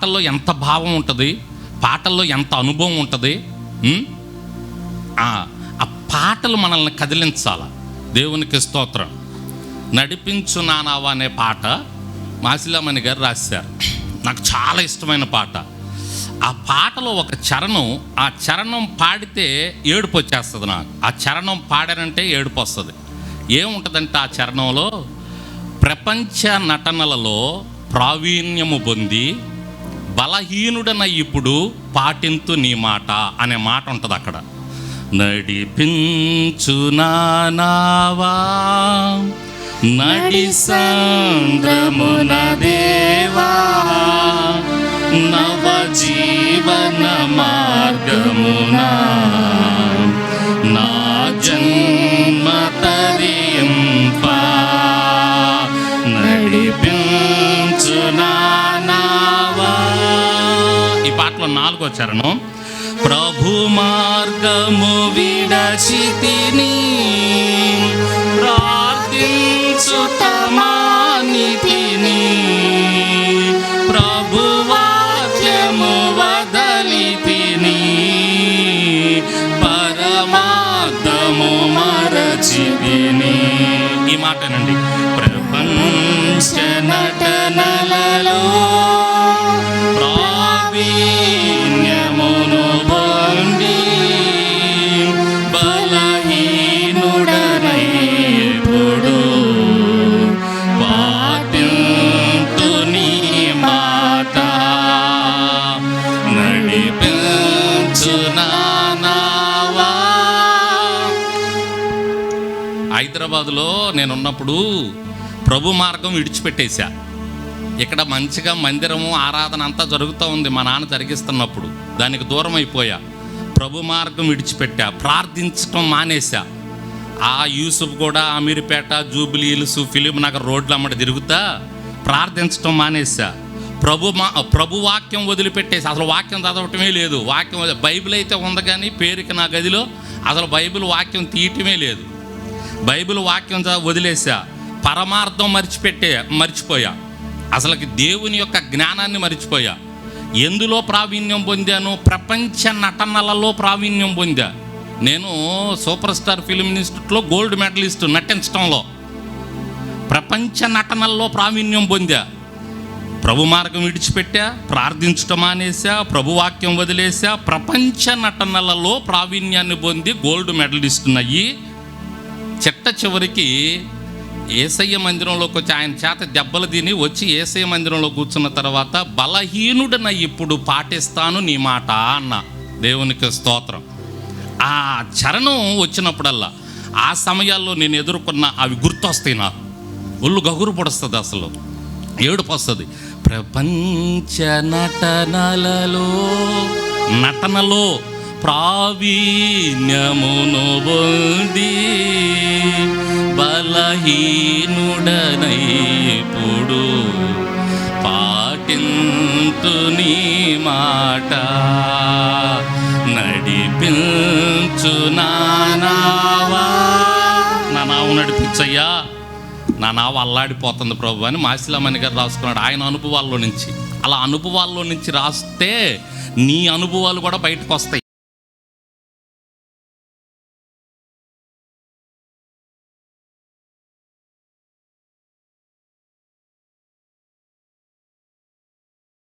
పాటల్లో ఎంత భావం ఉంటుంది? పాటల్లో ఎంత అనుభవం ఉంటుంది? ఆ ఆ పాటలు మనల్ని కదిలించాల. దేవునికి స్తోత్రం. నడిపించు నానావా అనే పాట మాసిలామణి గారు రాశారు. నాకు చాలా ఇష్టమైన పాట. ఆ పాటలో ఒక చరణం ఆ చరణం పాడితే ఏడుపు వచ్చేస్తుంది నాకు. ఆ చరణం పాడారంటే ఏడుపు వస్తుంది. ఏముంటుందంటే ఆ చరణంలో? ప్రపంచ నటనలలో ప్రావీణ్యము పొంది బలహీనుడన ఇప్పుడు పాటింతు నీ మాట అనే మాట ఉంటుంది అక్కడ. నడిపించు నానావా నడి సంద్రమున దేవా నవ జీవన ఈ నాలుగో చరణం. ప్రభు మార్గము విడచితిని ప్రార్థించుతమానితిని ప్రభు వాక్యము వదలితిని పరమార్థము మరచితిని. ఈ మాటనండి. ప్రపంచ నటనలలో ప్రా నడిపించు హైదరాబాదులో నేనున్నప్పుడు ప్రభు మార్గం విడిచిపెట్టేశా. ఇక్కడ మంచిగా మందిరము ఆరాధన అంతా జరుగుతూ ఉంది. మా నాన్న జరిగిస్తున్నప్పుడు దానికి దూరం అయిపోయా. ప్రభు మార్గం విడిచిపెట్టా. ప్రార్థించటం మానేశా. ఆ యూసుఫ్ కూడా Ameerpet Jubilee Hills film Nagar రోడ్ల అమ్మడి తిరుగుతా ప్రార్థించటం మానేశా. ప్రభు మా ప్రభు వాక్యం వదిలిపెట్టేసి అసలు వాక్యం చదవటమే లేదు. వాక్యం బైబిల్ అయితే ఉంది కానీ పేరుకి నా గదిలో అసలు బైబిల్ వాక్యం తీయటమే లేదు. బైబిల్ వాక్యం వదిలేసా పరమార్థం మర్చిపెట్టే మర్చిపోయా. అసలుకి దేవుని యొక్క జ్ఞానాన్ని మర్చిపోయా. ఎందులో ప్రావీణ్యం పొందాను? ప్రపంచ నటనలలో ప్రావీణ్యం పొందా. నేను సూపర్ స్టార్ ఫిల్మ్ ఇన్స్టిట్యూట్లో గోల్డ్ మెడలిస్ట్ నటించడంలో ప్రపంచ నటనల్లో ప్రావీణ్యం పొందా. ప్రభు మార్గం విడిచిపెట్టా ప్రార్థించటం మానేసా ప్రభు వాక్యం వదిలేసా ప్రపంచ నటనలలో ప్రావీణ్యాన్ని పొంది గోల్డ్ మెడల్ అయ్యి చిట్ట చివరికి ఏసయ్య మందిరంలోకి వచ్చి ఆయన చేత దెబ్బలు తిని వచ్చి ఏసయ్య మందిరంలో కూర్చున్న తర్వాత బలహీనుడన ఇప్పుడు పాటిస్తాను నీ మాట అన్న దేవునికి స్తోత్రం. ఆ చరణం వచ్చినప్పుడల్లా ఆ సమయాల్లో నేను ఎదుర్కొన్న అవి గుర్తొస్తాయి నాకు. ఒళ్ళు గగురు పొడుస్తుంది అసలు. ఏడుపు వస్తుంది ప్రపంచ నటనలలో నటనలో ప్రావీణ్యమును పొంది బలహీనుడనైపుడు పాటింతు నీ మాట నడిపించు నానావా. నా నావు నడిపించయ్యా. నా నావ అల్లాడిపోతుంది ప్రభు అని మాసిలామణి గారు రాసుకున్నాడు. ఆయన అనుభవాల్లో నుంచి. అలా అనుభవాల్లో నుంచి రాస్తే నీ అనుభవాలు కూడా బయటకు వస్తాయి